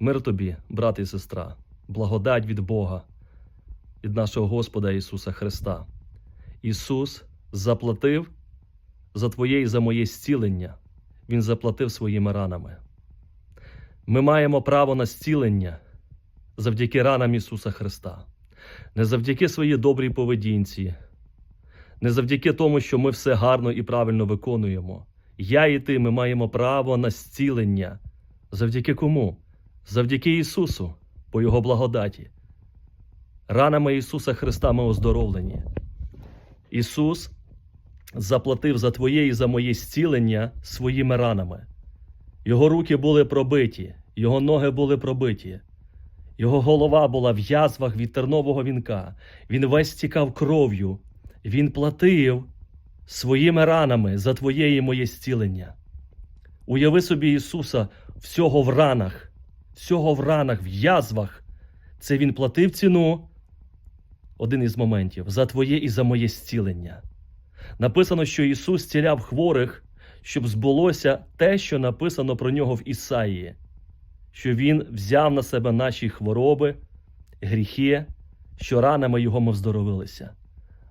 Мир тобі, брат і сестра, благодать від Бога, від нашого Господа Ісуса Христа. Ісус заплатив за твоє і за моє зцілення. Він заплатив своїми ранами. Ми маємо право на зцілення завдяки ранам Ісуса Христа, не завдяки своїй добрій поведінці, не завдяки тому, що ми все гарно і правильно виконуємо. Я і ти ми маємо право на зцілення. Завдяки кому? Завдяки Ісусу, по Його благодаті. Ранами Ісуса Христа ми оздоровлені. Ісус заплатив за Твоє і за моє зцілення своїми ранами. Його руки були пробиті, Його ноги були пробиті. Його голова була в язвах від тернового вінка. Він весь тікав кров'ю. Він платив своїми ранами за Твоє і моє зцілення. Уяви собі Ісуса всього в ранах, всього в ранах, в язвах. Це Він платив ціну, один із моментів, за Твоє і за моє зцілення. Написано, що Ісус зціляв хворих, щоб збулося те, що написано про нього в Ісаїї, що Він взяв на себе наші хвороби, гріхи, що ранами Його ми вздоровилися.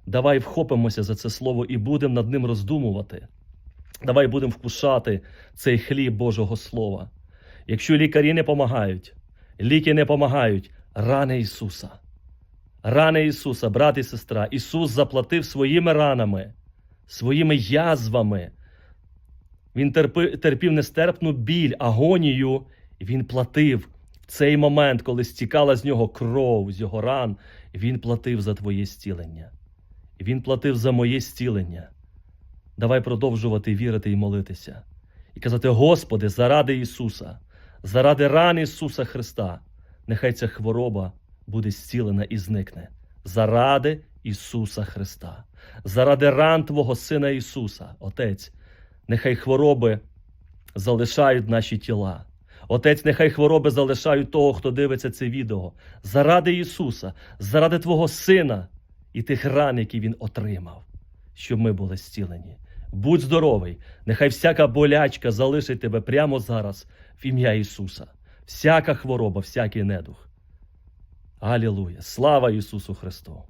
Давай вхопимося за це слово і будемо над ним роздумувати. Давай будемо вкушати цей хліб Божого Слова. Якщо лікарі не допомагають, ліки не допомагають, рани Ісуса. Рани Ісуса, брат і сестра, Ісус заплатив своїми ранами, своїми язвами. Він терпів нестерпну біль, агонію, і Він платив в цей момент, коли стікала з нього кров, з його ран. Він платив за твоє зцілення. Він платив за моє зцілення. Давай продовжувати вірити і молитися. І казати: Господи, заради Ісуса, заради ран Ісуса Христа, нехай ця хвороба буде зцілена і зникне. Заради Ісуса Христа, заради ран Твого Сина Ісуса, Отець, нехай хвороби залишають наші тіла. Отець, нехай хвороби залишають того, хто дивиться це відео. Заради Ісуса, заради Твого Сина і тих ран, які Він отримав, щоб ми були зцілені. Будь здоровий, нехай всяка болячка залишить тебе прямо зараз в ім'я Ісуса, всяка хвороба, всякий недух. Алілуя! Слава Ісусу Христу!